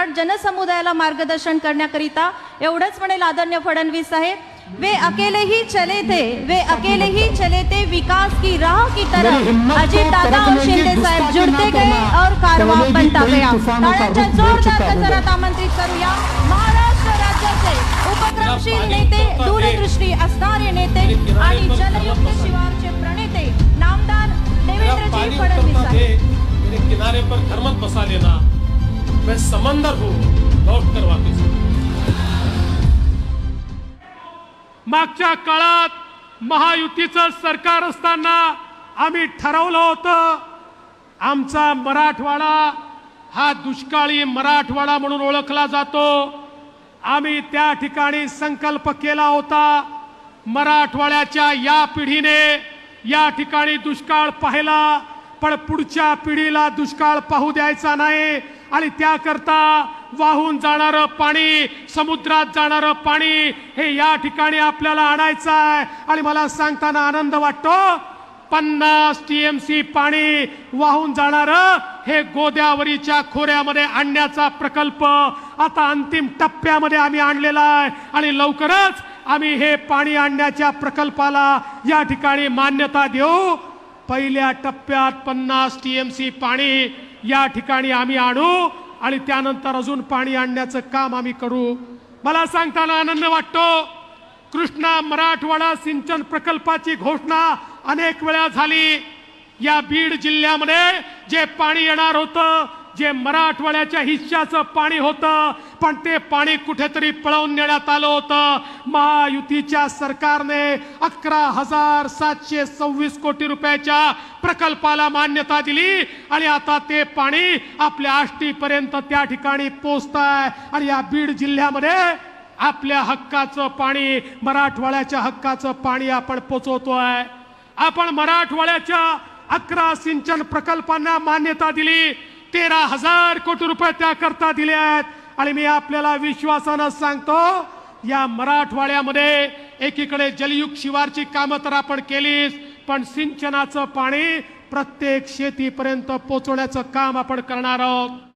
मराठ जनसमुदायाला मार्गदर्शन करण्याकरिता एवढंच म्हणेल आदरणीय फडणवीस साहेब. वे अकेले ही चले थे वे अकेले ही चले थे विकास की राह की तरफ को अजीत दादा और शिंदे साहेब जुड़ते गए। और कारवा बनता गया। टाळ्यांच्या बोल जोरदार हूं। गजरात आमंत्रित करूया। महाराष्ट्र राज्याचे उपक्रमशील नेते दूरदृष्टी असणारे नेते आणि जलयुक्त शिवारचे प्रणेते नामदार देवेंद्रजी फडणवीस साहेब. किनारे पर घर मत बसा लेना। मैं समंदर हूँ। लौट कर वापिस मागच्या काळात महायुतीचं सरकार असताना आम्ही ठरवलं होतं आमचा मराठवाडा हा दुष्काळी मराठवाडा म्हणून ओळखला जातो. आम्ही त्या ठिकाणी संकल्प केला होता मराठवाड्याच्या या पिढीने या ठिकाणी दुष्काळ पाहिला पण पुढच्या पिढीला दुष्काळ पाहू द्यायचा नाही. आणि त्याकरता वाहून जाणारं पाणी समुद्रात जाणारं पाणी हे या ठिकाणी आपल्याला आणायचं आहे. आणि मला सांगताना आनंद वाटतो पन्नास टीएमसी पाणी वाहून जाणारं हे गोद्यावरीच्या खोऱ्यामध्ये आणण्याचा प्रकल्प आता अंतिम टप्प्यामध्ये आम्ही आणलेला आहे. आणि लवकरच आम्ही हे पाणी आणण्याच्या प्रकल्पाला या ठिकाणी मान्यता देऊ. पहिल्या टप्प्यात पन्नास टी एम सी पाणी या ठिकाणी आम्ही आणू आणि त्यानंतर अजून पाणी आणण्याचं काम आम्ही करू. मला सांगताना आनंद वाटतो. कृष्णा मराठवाडा सिंचन प्रकल्पाची घोषणा अनेक वेळा झाली. या बीड जिल्ह्यामध्ये जे पाणी येणार होतं जे मराठवाड्याच्या हिश्श्याचं पाणी होतं पण ते पाणी कुठेतरी पळवून नेण्यात आलं होतं. महायुतीच्या सरकारने अकरा हजार सातशे सव्वीस कोटी रुपयाच्या प्रकल्पाला मान्यता दिली आणि आता ते पाणी आपल्या आष्टीपर्यंत त्या ठिकाणी पोचत आहे आणि या बीड जिल्ह्यामध्ये आपल्या हक्काचं पाणी मराठवाड्याच्या हक्काचं पाणी आपण पोचवतोय. आपण मराठवाड्याच्या अकरा सिंचन प्रकल्पांना मान्यता दिली. तेरा हजार कोटी रुपये त्याकरता दिले आहेत आणि मी आपल्याला विश्वासानं सांगतो या मराठवाड्यामध्ये एकीकडे जलयुग शिवारची कामं तर आपण केलीच पण सिंचनाचं पाणी प्रत्येक शेतीपर्यंत पोचवण्याचं काम आपण करणार आहोत.